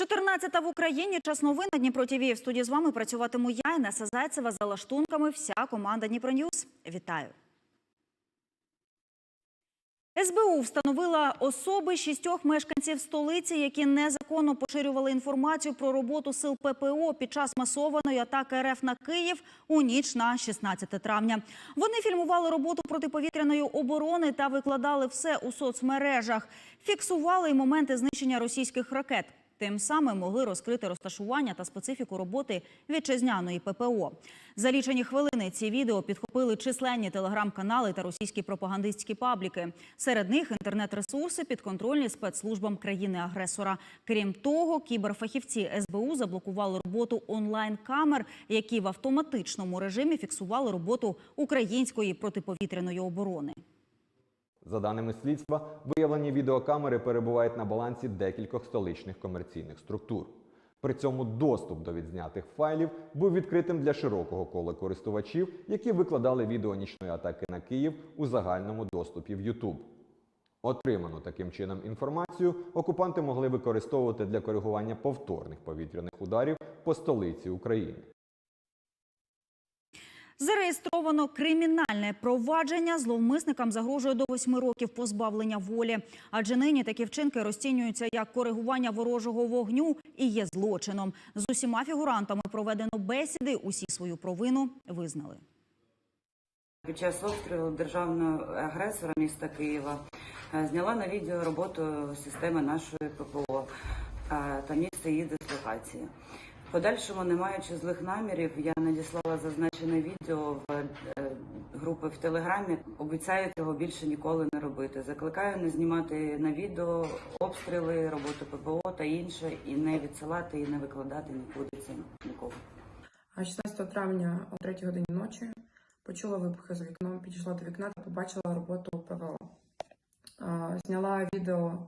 14 в Україні. Час новин на Дніпро ТВ. В студії з вами працюватиму я, Інеса Зайцева. За лаштунками вся команда Дніпро Ньюс. Вітаю. СБУ встановила особи шістьох мешканців столиці, які незаконно поширювали інформацію про роботу сил ППО під час масованої атаки РФ на Київ у ніч на 16 травня. Вони фільмували роботу протиповітряної оборони та викладали все у соцмережах. Фіксували й моменти знищення російських ракет. Тим самим могли розкрити розташування та специфіку роботи вітчизняної ППО. За лічені хвилини ці відео підхопили численні телеграм-канали та російські пропагандистські пабліки. Серед них інтернет-ресурси підконтрольні спецслужбам країни-агресора. Крім того, кіберфахівці СБУ заблокували роботу онлайн-камер, які в автоматичному режимі фіксували роботу української протиповітряної оборони. За даними слідства, виявлені відеокамери перебувають на балансі декількох столичних комерційних структур. При цьому доступ до відзнятих файлів був відкритим для широкого кола користувачів, які викладали відео нічної атаки на Київ у загальному доступі в YouTube. Отриману таким чином інформацію окупанти могли використовувати для коригування повторних повітряних ударів по столиці України. Зареєстровано кримінальне провадження. Зловмисникам загрожує до восьми років позбавлення волі. Адже нині такі вчинки розцінюються як коригування ворожого вогню і є злочином. З усіма фігурантами проведено бесіди. Усі свою провину визнали. Під час обстрілу державного агресора міста Києва е, зняла на відео роботу системи нашої ППО е, та місце її дислокації. Подальшому, не маючи злих намірів, я надіслала зазначене відео в е, групи в Телеграмі. Обіцяю цього більше ніколи не робити. Закликаю не знімати на відео обстріли, роботу ППО та інше, і не відсилати і не викладати нікуди це нікого. 16 травня о 3 годині ночі почула вибухи за вікном, підійшла до вікна та побачила роботу ПВО. Зняла відео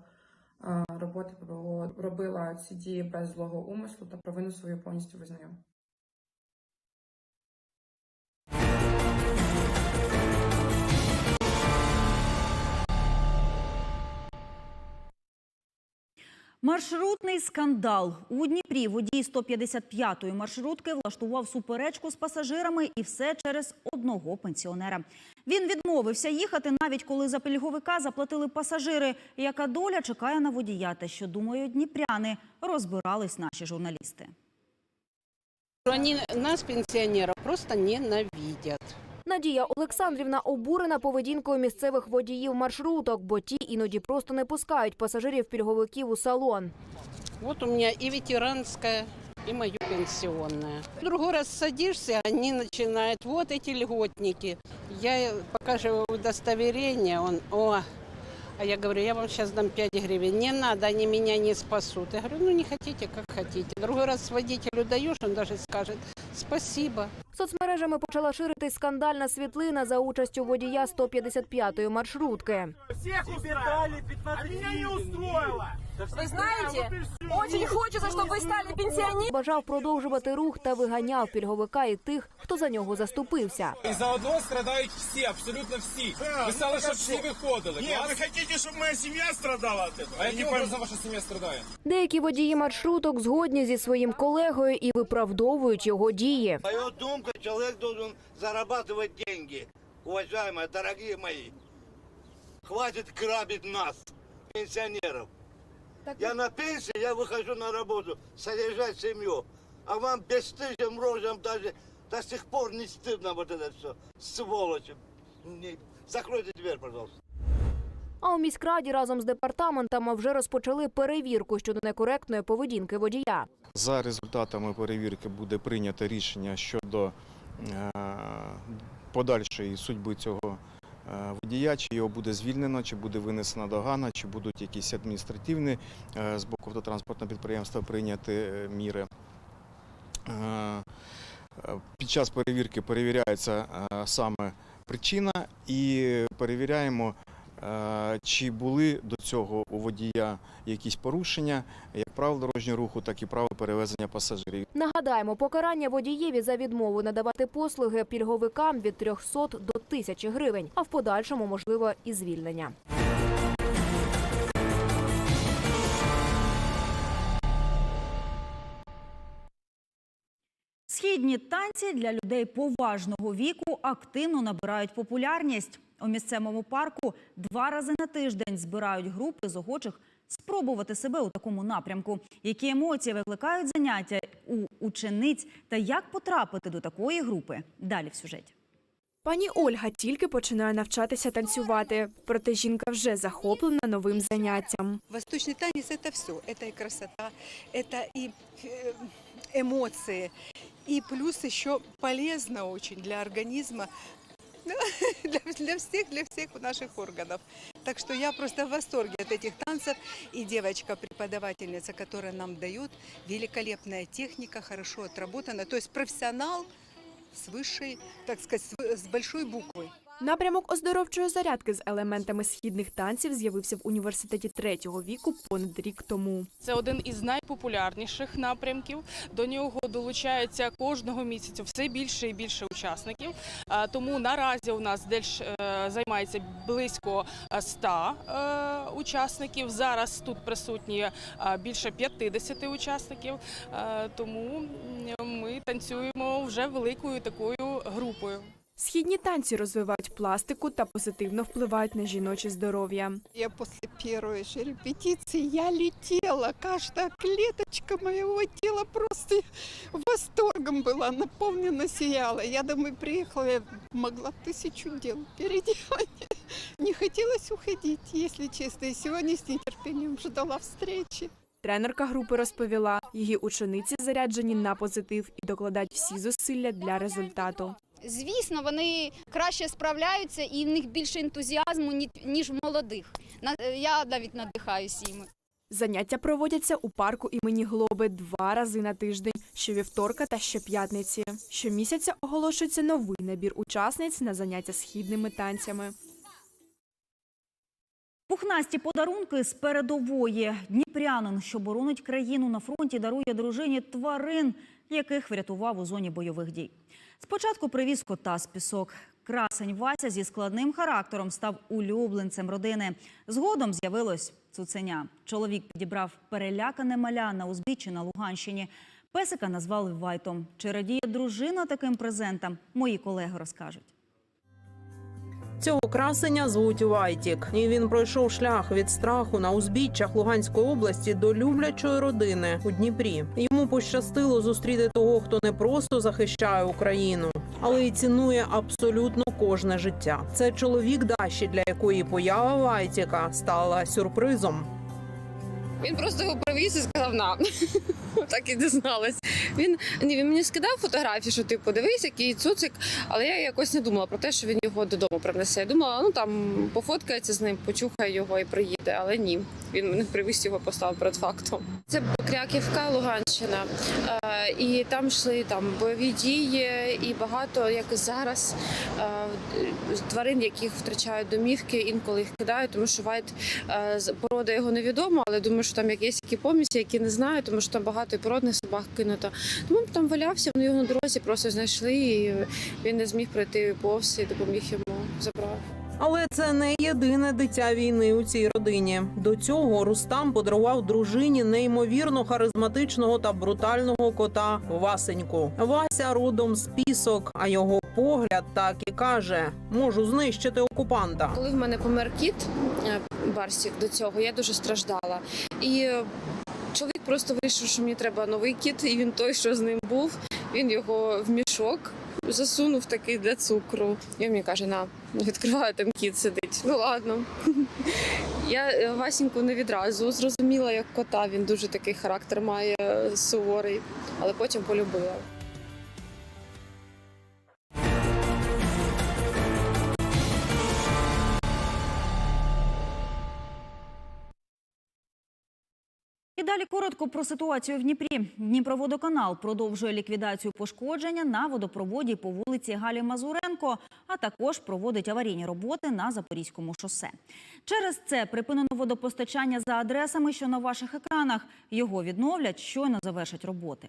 роботи ПВО, робила ці дії без злого умислу та провину свою повністю визнаю. Маршрутний скандал у Дніпрі. Водій 155-ї маршрутки влаштував суперечку з пасажирами, і все через одного пенсіонера. Він відмовився їхати, навіть коли за пільговика заплатили пасажири. Яка доля чекає на водія? Та що думають дніпряни? Розбирались наші журналісти. Они нас, пенсионеров, просто ненавидят. Надія Олександрівна обурена поведінкою місцевих водіїв маршруток, бо ті іноді просто не пускають пасажирів пільговиків у салон. Вот у меня и ветеранская, и мое пенсионное. Другой раз садишься, они начинают, вот эти льготники. Я покажу удостоверение, он, о, а я говорю, я вам сейчас дам 5 гривен. Не надо, они меня не спасут. Я говорю, ну не хотите, как хотите. Другой раз водителю даешь, он даже скажет, спасибо. Соцмережами почала ширитись скандальна світлина за участю водія 155-ї маршрутки. Всех устраивали, а меня не устроило. Вы знаете, очень хочется, чтобы вы стали пенсионером. Бажав продовжувати рух та виганяв пільговика і тих, хто за нього заступився. І заодно страдають всі, абсолютно всі. Ви стали, щоб всі виходили. Нет, Клас? вы хотите, чтобы моя семья страдала от этого? А Я не яким пойму. образом ваша сім'я страдає? Деякі водії маршруток згодні зі своїм колегою і виправдовують його дії. Моя думка, человек должен зарабатывать деньги. Уважаемые, дорогие мои, хватит грабить нас, пенсионеров. Я на пенсии, я выхожу на работу, содержать семью. А вам бесстыжим рожам даже до сих пор не стыдно вот это все. Сволочи. Не- Закройте дверь, пожалуйста. А у міськраді разом з департаментами вже розпочали перевірку щодо некоректної поведінки водія. За результатами перевірки буде прийнято рішення щодо е, подальшої судьби цього е, водія, чи його буде звільнено, чи буде винесена догана, чи будуть якісь адміністративні е, з боку автотранспортного підприємства прийняти міри. Під час перевірки перевіряється саме причина і перевіряємо, чи були до цього у водія якісь порушення, як правил дорожнього руху, так і правил перевезення пасажирів. Нагадаємо, покарання водієві за відмову надавати послуги пільговикам від 300 до 1000 гривень, а в подальшому можливо і звільнення. Східні танці для людей поважного віку активно набирають популярність. У місцевому парку два рази на тиждень збирають групи з охочих спробувати себе у такому напрямку. Які емоції викликають заняття у учениць та як потрапити до такої групи? Далі в сюжеті. Пані Ольга тільки починає навчатися танцювати, проте жінка вже захоплена новим заняттям. Восточный танец – это все. Это и красота, это и э, эмоции. И плюс еще полезно очень для организма, для, для всех, для всех наших органов. Так что я просто в восторге от этих танцев. И девочка-преподавательница, которая нам дает, великолепная техника, хорошо отработана. То есть профессионал с высшей, так сказать, с- с большой буквы. Напрямок оздоровчої зарядки з елементами східних танців з'явився в університеті третього віку понад рік тому. Це один із найпопулярніших напрямків. До нього долучається кожного місяця все більше і більше учасників. Тому наразі у нас десь е, займається близько е, 100 е, учасників. Зараз тут присутні більше 50 учасників. Тому ми танцюємо вже великою такою групою. Східні танці розвивають пластику та позитивно впливають на жіноче здоров'я. Я после первой же репетиции я летела, каждая клеточка моего тела просто восторгом была, наполнена сияла. Я домой приехала, я могла тысячу дел переделать. Не хотелось уходить, если честно. И сегодня с нетерпением ждала встречи. Тренерка групи розповіла, її учениці заряджені на позитив і докладають всі зусилля для результату. Звісно, вони краще справляються і в них більше ентузіазму, ні- ніж в молодих. На- Я навіть надихаюся їм. Заняття проводяться у парку імені Глоби два рази на тиждень, щовівторка та щоп'ятниці. Щомісяця оголошується новий набір учасниць на заняття східними танцями. Пухнасті подарунки з передової. Дніпрянин, що боронить країну на фронті, дарує дружині тварин, яких врятував у зоні бойових дій. Спочатку привіз кота з пісок. Красень Вася зі складним характером став улюбленцем родини. Згодом з'явилось цуценя. Чоловік підібрав перелякане маля на узбіччі на Луганщині. Песика назвали Вайтом. Чи радіє дружина таким презентам? Мої колеги розкажуть. Цього красення звуть Вайтік, і він пройшов шлях від страху на узбіччях Луганської області до люблячої родини у Дніпрі. Йому пощастило зустріти того, хто не просто захищає Україну, але й цінує абсолютно кожне життя. Це чоловік Даші, для якої поява Вайтіка стала сюрпризом. Він просто його привіз і сказав на. Так і дізналась. Він ні, він мені скидав фотографії, що типу дивись, який цуцик, але я якось не думала про те, що він його додому принесе. Я думала, ну там пофоткається з ним, почухає його і приїде. Але ні, він мене привіз його, поставив перед фактом. Це Кряківка, Луганщина. Е, і там йшли там бойові дії, і багато, як і зараз, е, тварин, яких втрачають домівки, інколи їх кидають, тому що Вайт е, порода його невідома, але думаю, що там якісь які помісті, які не знаю, тому що там багато і породних собак кинуто. Тому там валявся, вони його на дорозі просто знайшли, і він не зміг пройти повз і допоміг йому забрав. Але це не єдине дитя війни у цій родині. До цього Рустам подарував дружині неймовірно харизматичного та брутального кота Васеньку. Вася родом з пісок, а його погляд так і каже: можу знищити окупанта. Коли в мене помер кіт Барсік до цього, я дуже страждала. І чоловік просто вирішив, що мені треба новий кіт, і він той, що з ним був. Він його в мішок засунув такий для цукру. І він мені каже: на, відкриває там кіт сидить. Ну ладно. Я е, Васіньку не відразу зрозуміла, як кота. Він дуже такий характер має суворий, але потім полюбила. І далі коротко про ситуацію в Дніпрі. Дніпроводоканал продовжує ліквідацію пошкодження на водопроводі по вулиці Галі Мазуренко, а також проводить аварійні роботи на Запорізькому шосе. Через це припинено водопостачання за адресами, що на ваших екранах. Його відновлять, щойно завершать роботи.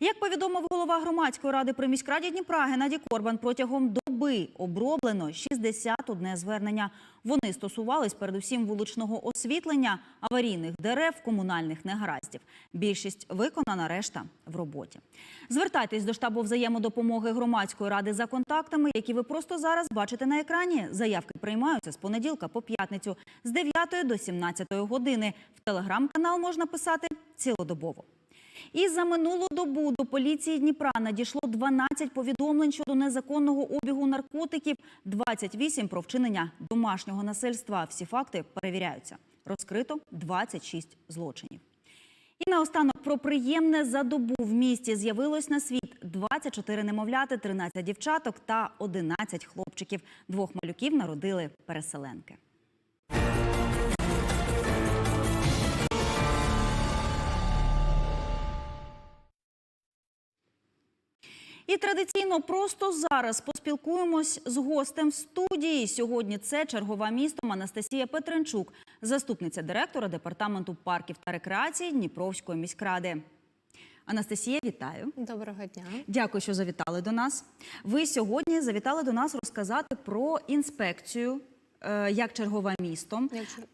Як повідомив голова громадської ради при міськраді Дніпра Геннадій Корбан, протягом доби оброблено 61 звернення. Вони стосувались передусім вуличного освітлення, аварійних дерев, комунальних негараздів. Більшість виконана, решта в роботі. Звертайтесь до штабу взаємодопомоги громадської ради за контактами, які ви просто зараз бачите на екрані. Заявки приймаються з понеділка по п'ятницю з 9 до 17 години. В телеграм-канал можна писати цілодобово. І за минулу добу до поліції Дніпра надійшло 12 повідомлень щодо незаконного обігу наркотиків, 28 про вчинення домашнього насильства. Всі факти перевіряються. Розкрито 26 злочинів. І наостанок про приємне за добу в місті з'явилось на світ 24 немовляти, 13 дівчаток та 11 хлопчиків. Двох малюків народили переселенки. І традиційно просто зараз поспілкуємось з гостем в студії. Сьогодні це чергова містом Анастасія Петренчук, заступниця директора департаменту парків та рекреації Дніпровської міськради. Анастасія, вітаю. Доброго дня. Дякую, що завітали до нас. Ви сьогодні завітали до нас розказати про інспекцію е, як чергова містом.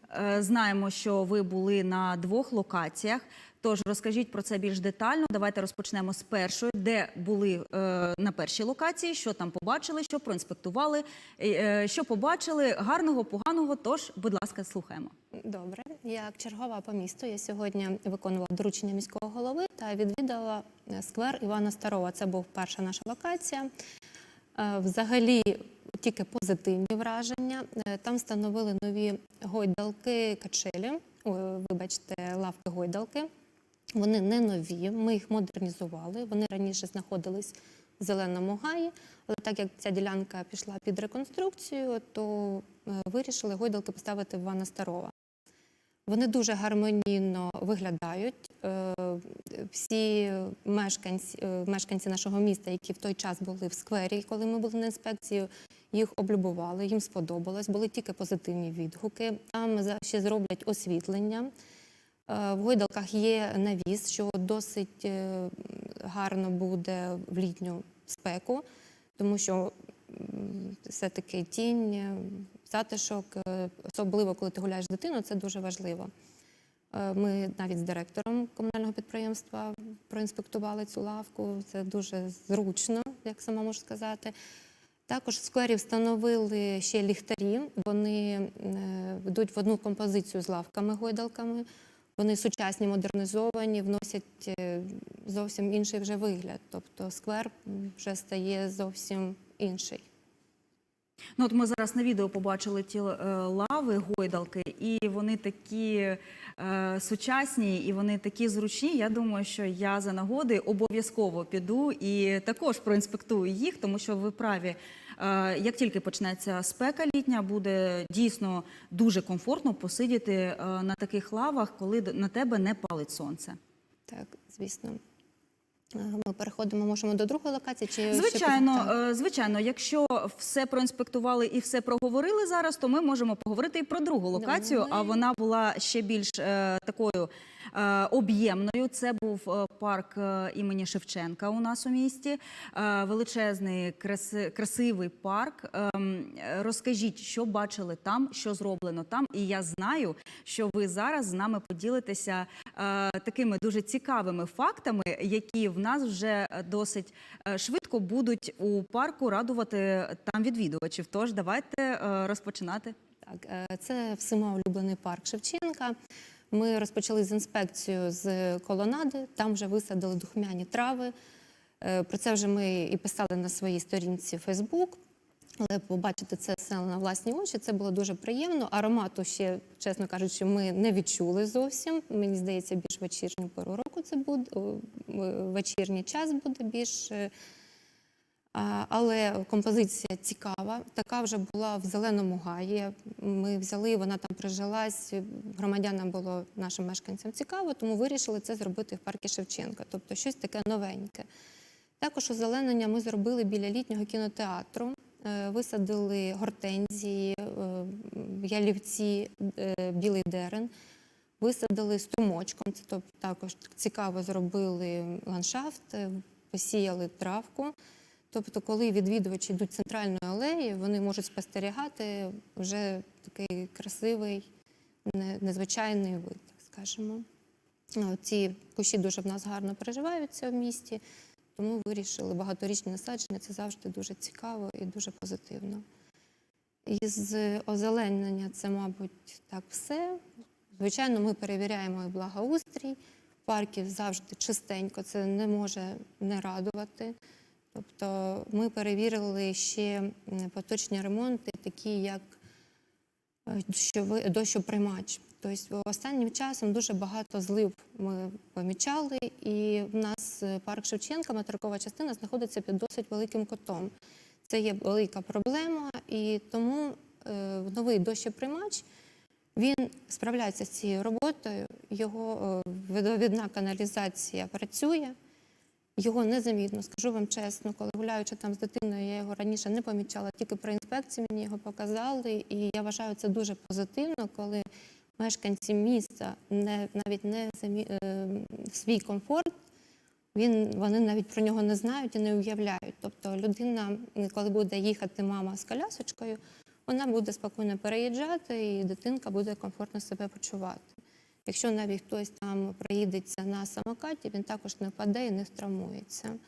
Е, Знаємо, що ви були на двох локаціях. Тож розкажіть про це більш детально. Давайте розпочнемо з першої, де були е, на першій локації, що там побачили, що проінспектували, е, е, що побачили гарного, поганого. Тож, будь ласка, слухаємо. Добре, як чергова по місту, я сьогодні виконувала доручення міського голови та відвідала сквер Івана Старова. Це був перша наша локація. Взагалі тільки позитивні враження. Там встановили нові гойдалки качелі, вибачте, лавки гойдалки. Вони не нові, ми їх модернізували. Вони раніше знаходились в зеленому гаї, але так як ця ділянка пішла під реконструкцію, то е, вирішили гойдалки поставити в Івана Старова. Вони дуже гармонійно виглядають. Е, Всі мешканці, е, мешканці нашого міста, які в той час були в сквері, коли ми були на інспекції, їх облюбували, їм сподобалось, були тільки позитивні відгуки. Там ще зроблять освітлення. Е, В гойдалках є навіс, що досить е, гарно буде в літню спеку, тому що все-таки тінь, е, затишок, особливо коли ти гуляєш з дитиною, це дуже важливо. Ми навіть з директором комунального підприємства проінспектували цю лавку. Це дуже зручно, як сама можу сказати. Також в сквері встановили ще ліхтарі. Вони йдуть в одну композицію з лавками-гойдалками. Вони сучасні, модернізовані, вносять е, зовсім інший вже вигляд. Тобто сквер вже стає зовсім інший. Ну, от ми зараз на відео побачили ті е, лави, гойдалки, і вони такі е, сучасні, і вони такі зручні. Я думаю, що я за нагоди обов'язково піду і також проінспектую їх, тому що ви праві. Е, як тільки почнеться спека літня, буде дійсно дуже комфортно посидіти е, на таких лавах, коли на тебе не палить сонце. Так, звісно. Ми переходимо, можемо до другої локації чи Звичайно, питання? е, звичайно, якщо все проінспектували і все проговорили зараз, то ми можемо поговорити і про другу локацію. А вона була ще більш е, такою е, об'ємною. Це був е, парк е, імені Шевченка у нас у місті. Е, величезний, краси, красивий парк. Е, розкажіть, що бачили там, що зроблено там. І я знаю, що ви зараз з нами поділитеся е, такими дуже цікавими фактами, які в нас вже досить е, швидко будуть у парку радувати там відвідувачів. Тож давайте е, розпочинати. Так, е, це всіма улюблений парк Шевченка. Ми розпочали з інспекцією з колонади, там вже висадили духмяні трави. Е, Про це вже ми і писали на своїй сторінці Фейсбук. Але побачити це все на власні очі, це було дуже приємно. Аромату ще, чесно кажучи, ми не відчули зовсім. Мені здається, більш вечірню пору року це буде, вечірній час буде більш е, Але композиція цікава. Така вже була в зеленому гаї. Ми взяли, вона там прижилась. Громадянам було нашим мешканцям цікаво, тому вирішили це зробити в парку Шевченка. Тобто щось таке новеньке. Також озеленення ми зробили біля літнього кінотеатру. Е, Висадили гортензії, е, ялівці, е, білий дерен. Висадили струмочком. Це також цікаво зробили ландшафт, посіяли травку. Тобто, коли відвідувачі йдуть центральною алеєю, вони можуть спостерігати вже такий красивий, незвичайний вид, так скажемо. Ці кущі дуже в нас гарно переживаються в місті, тому вирішили багаторічні насадження. Це завжди дуже цікаво і дуже позитивно. Із озеленення це, мабуть, так все. Звичайно, ми перевіряємо і благоустрій. Парків завжди чистенько, це не може не радувати. Тобто ми перевірили ще поточні ремонти, такі як дощоприймач. Тобто останнім часом дуже багато злив ми помічали, і в нас е, парк Шевченка, материкова частина, знаходиться під досить великим котом. Це є велика проблема, і тому е, новий дощоприймач він справляється з цією роботою. Його е, водовідна каналізація працює. Його незамітно, скажу вам чесно, коли гуляючи там з дитиною, я його раніше не помічала, тільки при інспекції мені його показали. І я вважаю це дуже позитивно, коли мешканці міста не навіть не замі... е, свій комфорт. Він вони навіть про нього не знають і не уявляють. Тобто людина, коли буде їхати мама з колясочкою, вона буде спокійно переїжджати, і дитинка буде комфортно себе почувати. Якщо навіть хтось там проїдеться на самокаті, він також не впаде і не втравмується.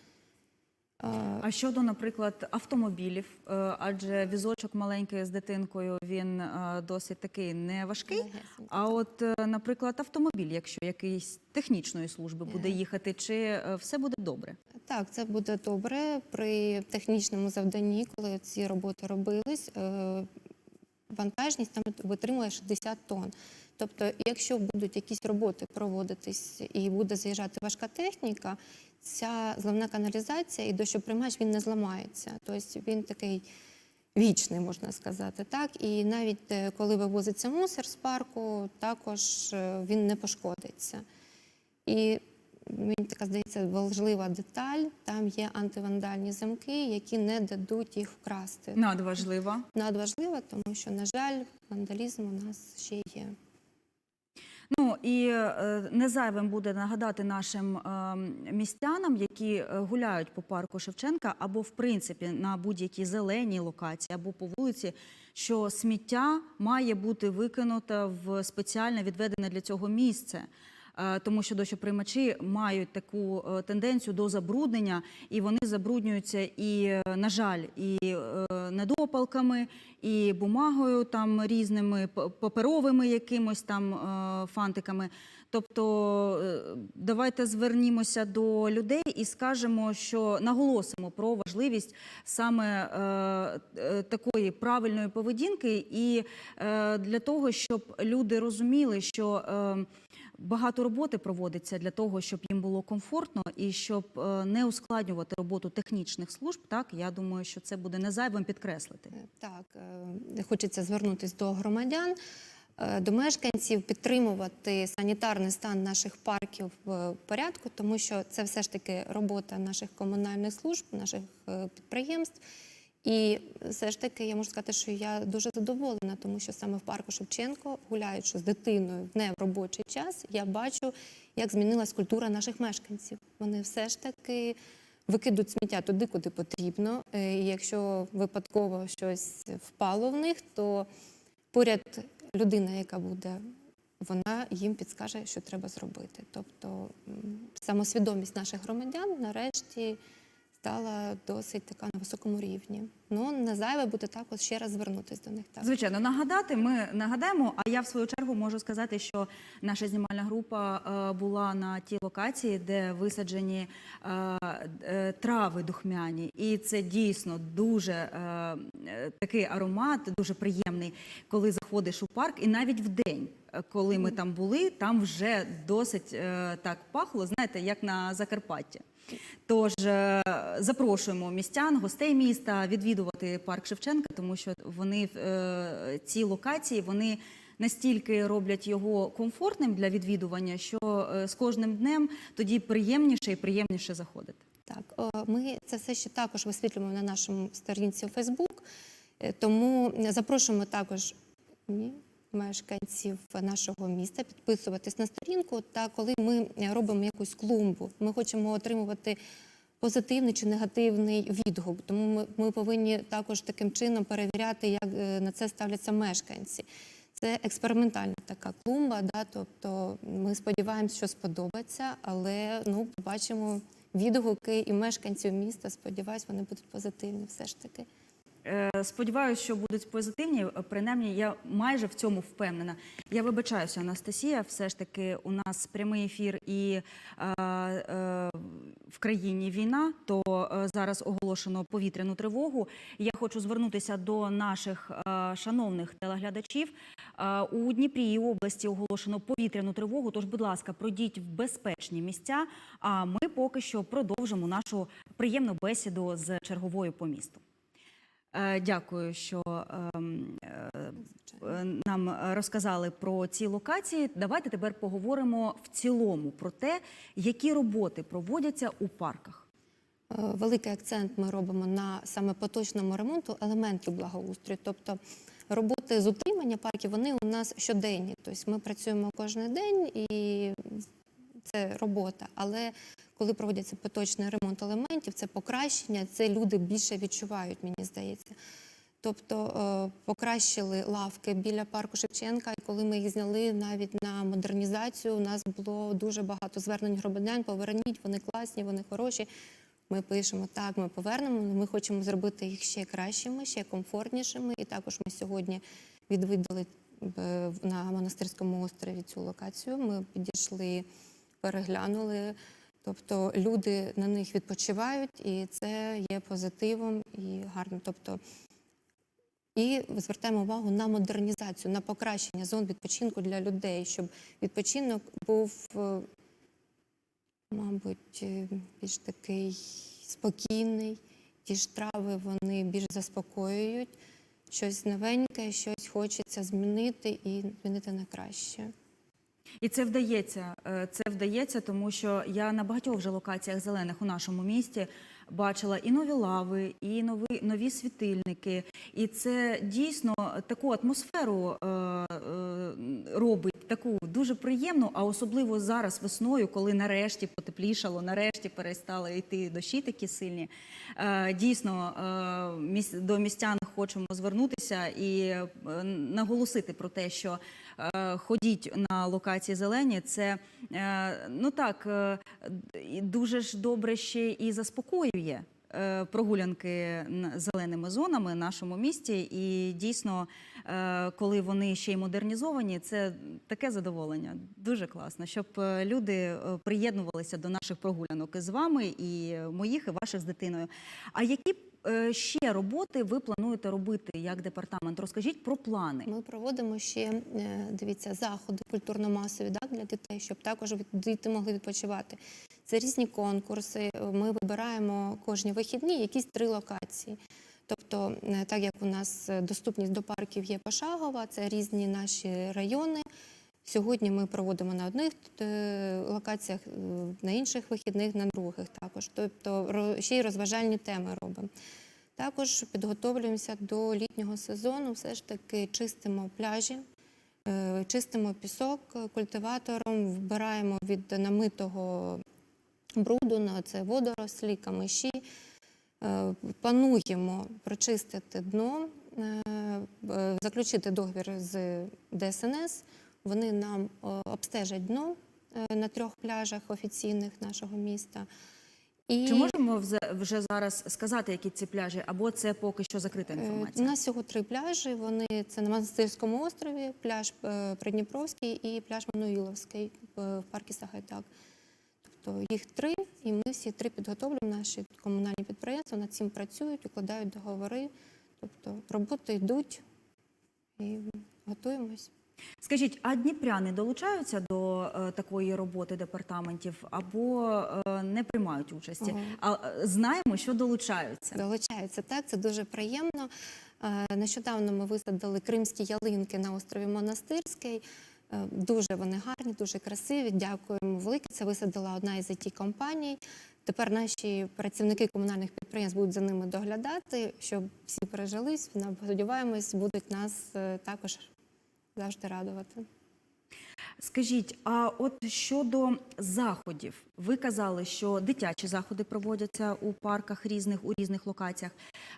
А щодо, наприклад, автомобілів, е, адже візочок маленький з дитинкою він е, досить такий не важкий. А от, е, наприклад, автомобіль, якщо якийсь технічної служби буде їхати, чи все буде добре? Так, це буде добре при технічному завданні, коли ці роботи робились. Вантажність там витримує 60 тонн. Тобто, якщо будуть якісь роботи проводитись і буде заїжджати важка техніка, ця зливна каналізація і дощоприймач він не зламається. Тобто він такий вічний, можна сказати. Так? І навіть е, коли вивозиться мусор з парку, також е, він не пошкодиться. І мені така здається важлива деталь. Там є антивандальні замки, які не дадуть їх вкрасти. Надважлива. Надважлива, тому що, на жаль, вандалізм у нас ще є. Ну і е, не зайвим буде нагадати нашим е, містянам, які е, гуляють по парку Шевченка, або в принципі на будь-якій зеленій локації, або по вулиці, що сміття має бути викинуто в спеціально відведене для цього місце. Е, Тому що дощоприймачі мають таку е, тенденцію до забруднення, і вони забруднюються і, е, на жаль, і недопалками, і бумагою там різними паперовими якимось там фантиками. Тобто давайте звернімося до людей і скажемо, що наголосимо про важливість саме е, такої правильної поведінки, і е, для того, щоб люди розуміли, що е, багато роботи проводиться для того, щоб їм було комфортно і щоб е, не ускладнювати роботу технічних служб. Так я думаю, що це буде не зайвим підкреслити. Так, е, хочеться звернутися до громадян, е, до мешканців, підтримувати санітарний стан наших парків в порядку, тому що це все ж таки робота наших комунальних служб, наших е, підприємств. І все ж таки я можу сказати, що я дуже задоволена, тому що саме в парку Шевченко, гуляючи з дитиною не в робочий час, я бачу, як змінилась культура наших мешканців. Вони все ж таки викидуть сміття туди, куди потрібно. Е, І якщо випадково щось впало в них, то поряд людина, яка буде, вона їм підскаже, що треба зробити. Тобто самосвідомість наших громадян нарешті стала досить така на високому рівні. Ну не зайве буде також ще раз звернутися до них. Так. Звичайно, нагадати ми нагадаємо. А я в свою чергу можу сказати, що наша знімальна група е, була на тій локації, де висаджені е, е, трави духмяні, і це дійсно дуже е, е, такий аромат, дуже приємний, коли заходиш у парк, і навіть в день. Коли ми там були, там вже досить е, так пахло, знаєте, як на Закарпатті. Тож е, запрошуємо містян, гостей міста відвідувати парк Шевченка, тому що вони е, ці локації вони настільки роблять його комфортним для відвідування, що з кожним днем тоді приємніше і приємніше заходити. Так, ми це все ще також висвітлюємо на нашому сторінці у Фейсбук, тому запрошуємо також ні, мешканців нашого міста підписуватись на сторінку. Та коли ми робимо якусь клумбу, ми хочемо отримувати позитивний чи негативний відгук. Тому ми, ми повинні також таким чином перевіряти, як е, на це ставляться мешканці. Це експериментальна така клумба, да, тобто ми сподіваємося, що сподобається, але ну, побачимо відгуки і мешканців міста. Сподіваюсь, вони будуть позитивні все ж таки. Е, Сподіваюся, що будуть позитивні. е, Принаймні, я майже в цьому впевнена. Я вибачаюся, Анастасія. Все ж таки, у нас прямий ефір і е, е, в країні війна. То е, зараз оголошено повітряну тривогу. Я хочу звернутися до наших е, шановних телеглядачів. Е, у Дніпрі і області оголошено повітряну тривогу. Тож, будь ласка, пройдіть в безпечні місця. А ми поки що продовжимо нашу приємну бесіду з черговою по місту. Е, Дякую, що ем, е, нам розказали про ці локації. Давайте тепер поговоримо в цілому про те, які роботи проводяться у парках. Е, Великий акцент ми робимо на саме поточному ремонту елементів благоустрою. Тобто роботи з утримання парків вони у нас щоденні. Тобто ми працюємо кожен день і це робота. Але коли проводиться поточний ремонт елементів, це покращення, це люди більше відчувають, мені здається. Тобто е, покращили лавки біля парку Шевченка, і коли ми їх зняли навіть на модернізацію, у нас було дуже багато звернень громадян. Поверніть, вони класні, вони хороші. Ми пишемо так, ми повернемо. Ми хочемо зробити їх ще кращими, ще комфортнішими. І також ми сьогодні відвідали е, на монастирському острові цю локацію. Ми підійшли, переглянули. Тобто люди на них відпочивають, і це є позитивом і гарно. Тобто і звертаємо увагу на модернізацію, на покращення зон відпочинку для людей, щоб відпочинок був, е, мабуть, е, більш такий спокійний. Ті ж трави вони більш заспокоюють, щось новеньке, щось хочеться змінити і змінити на краще. І це вдається. Е, Це вдається, тому що я на багатьох вже локаціях зелених у нашому місті бачила і нові лави, і нові, нові світильники. І це дійсно таку атмосферу е, е, робить, таку дуже приємну, а особливо зараз весною, коли нарешті потеплішало, нарешті перестали йти дощі такі сильні. Е, дійсно, е, міс- до містян хочемо звернутися і е, наголосити про те, що ходіть на локації зелені. Це е, ну так е, дуже ж добре ще і заспокоює. е, Прогулянки зеленими зонами в нашому місті, і дійсно, е, коли вони ще й модернізовані, це таке задоволення. Дуже класно, щоб е, люди е, приєднувалися до наших прогулянок із вами, і моїх, і ваших з дитиною. А які е, ще роботи ви плануєте робити як департамент? Розкажіть про плани. Ми проводимо ще е, дивіться заходи культурно-масові да, для дітей, щоб також діти могли відпочивати. Це різні конкурси. Ми вибираємо кожні вихідні якісь три локації. Тобто, е, так як у нас е, доступність до парків є пошагова, це різні наші райони. Сьогодні ми проводимо на одних е, локаціях, е, на інших вихідних, на других також. Тобто ще й розважальні теми робимо. Також підготовлюємося до літнього сезону, все ж таки чистимо пляжі, е, чистимо пісок культиватором, вбираємо від намитого бруду, на це водорослі, камиші. Плануємо прочистити дно, заключити договір з ДСНС. Вони нам е, обстежать дно е, на трьох пляжах офіційних нашого міста. І... Чи можемо вже зараз сказати, які ці пляжі, або це поки що закрита Е, У нас всього три пляжі. Вони це на Монастирському острові, пляж Придніпровський і пляж Мануїловський в парку Сагайдак. Тобто їх три, і ми всі три підготовлюємо. Наші комунальні підприємства над цим працюють, укладають договори. Тобто роботи йдуть і готуємось. Скажіть, а дніпряни долучаються до е, такої роботи департаментів або е, не приймають участі? А е, знаємо, що долучаються. Долучаються так, це дуже приємно. Е, Нещодавно ми висадили кримські ялинки на острові Монастирський. Е, Дуже вони гарні, дуже красиві. Дякуємо велике. Це висадила одна із it компаній. Тепер наші працівники комунальних підприємств будуть за ними доглядати, щоб всі пережились. Сподіваємось, будуть нас е, також завжди радувати. Скажіть, а от щодо заходів, ви казали, що дитячі заходи проводяться у парках різних у різних локаціях.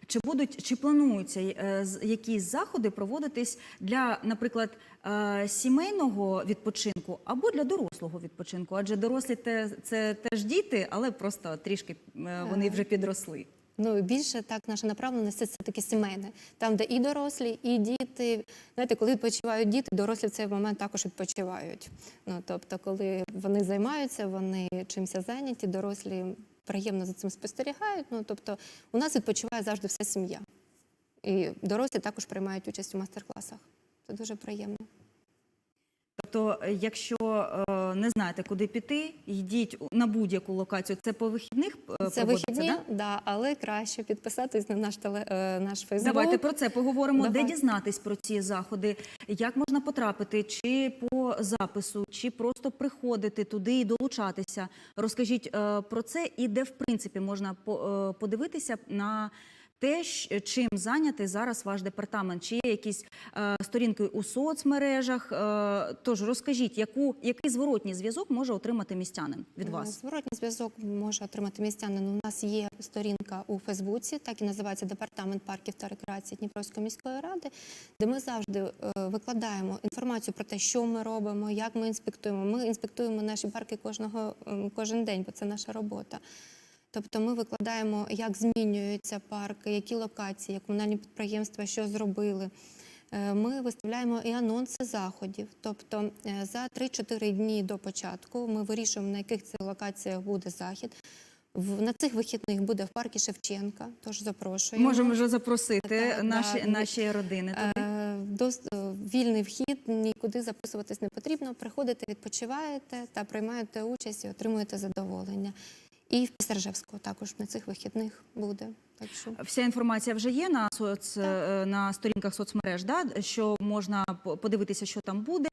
Чи будуть чи плануються е, якісь заходи проводитись для, наприклад, е, сімейного відпочинку або для дорослого відпочинку? Адже дорослі те це теж діти, але просто трішки е, вони вже підросли. Ну більше так наша направленість це таке сімейне, там, де і дорослі, і діти. Знаєте, коли відпочивають діти, дорослі в цей момент також відпочивають. Ну тобто, коли вони займаються, вони чимся зайняті, дорослі приємно за цим спостерігають. Ну тобто, у нас відпочиває завжди вся сім'я. І дорослі також приймають участь у майстер-класах. Це дуже приємно. Тобто, е, якщо е, не знаєте, куди піти, йдіть на будь-яку локацію. Це по вихідних е, Це вихідні, да? да? але краще підписатись на наш теле наш Фейсбук. Давайте про це поговоримо. Де дізнатись про ці заходи? Як можна потрапити? Чи по запису, чи просто приходити туди і долучатися? Розкажіть про це і де в принципі можна по- подивитися на те, чим зайнятий зараз ваш департамент? Чи є якісь е, сторінки у соцмережах? Е, тож розкажіть, яку який зворотній зв'язок може отримати містянин від Е, вас? Зворотній зв'язок може отримати містянин. У нас є сторінка у Фейсбуці, так і називається Департамент парків та рекреації Дніпровської міської ради, де ми завжди е, викладаємо інформацію про те, що ми робимо, як ми інспектуємо. Ми інспектуємо наші парки кожного кожен день, бо це наша робота. Тобто ми викладаємо, як змінюються парки, які локації, як комунальні підприємства, що зробили. Е, Ми виставляємо і анонси заходів. Тобто е, за 3-4 дні до початку ми вирішуємо, на яких цих локаціях буде захід. На цих вихідних буде в парку Шевченка, тож запрошуємо. Можемо вже запросити Так, наші, да. наші родини туди. Е, е, Вільний вхід, нікуди записуватись не потрібно. Приходите, відпочиваєте та приймаєте участь і отримуєте задоволення. І в Пісаржевську також на цих вихідних буде. Так що Вся інформація вже є на соц е, на сторінках соцмереж, да? що можна подивитися, що там буде,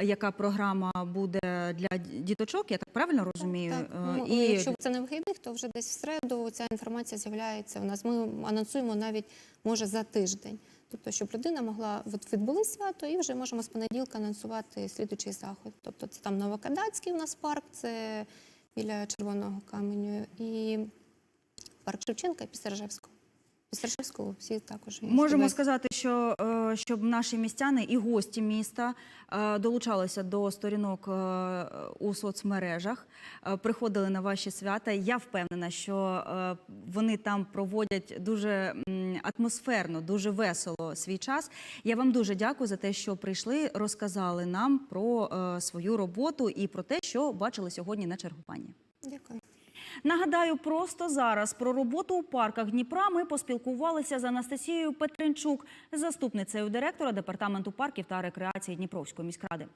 яка програма буде для діточок. Я так правильно розумію? Так, Е, ну, І якщо це не вихідних, то вже десь в середу ця інформація з'являється. У нас ми анонсуємо навіть може за тиждень. Тобто, щоб людина могла от відбули свято, і вже можемо з понеділка анонсувати слідучий заход. Тобто, це там Новокадацький у нас парк, це біля Червоного каменю, і парк Шевченка і Пісаржевського. Пісаржевського всі також є. можемо сказати, що е, щоб наші містяни і гості міста е, долучалися до сторінок е, у соцмережах, приходили на ваші свята. Я впевнена, що вони там проводять дуже атмосферно, дуже весело свій час. Я вам дуже дякую за те, що прийшли, розказали нам про свою роботу і про те, що бачили сьогодні на чергуванні. Дякую. Нагадаю, просто зараз про роботу у парках Дніпра ми поспілкувалися з Анастасією Петренчук, заступницею директора департаменту парків та рекреації Дніпровської міськради.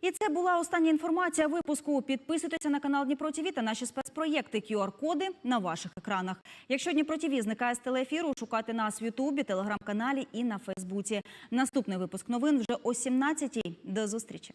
І це була остання інформація випуску. Підписуйтеся на канал Дніпро ТВ та наші спецпроєкти QR-коди на ваших екранах. Якщо Дніпро ТВ зникає з телеефіру, шукайте нас в Ютубі, телеграм-каналі і на Фейсбуці. Наступний випуск новин вже о 17-й. До зустрічі.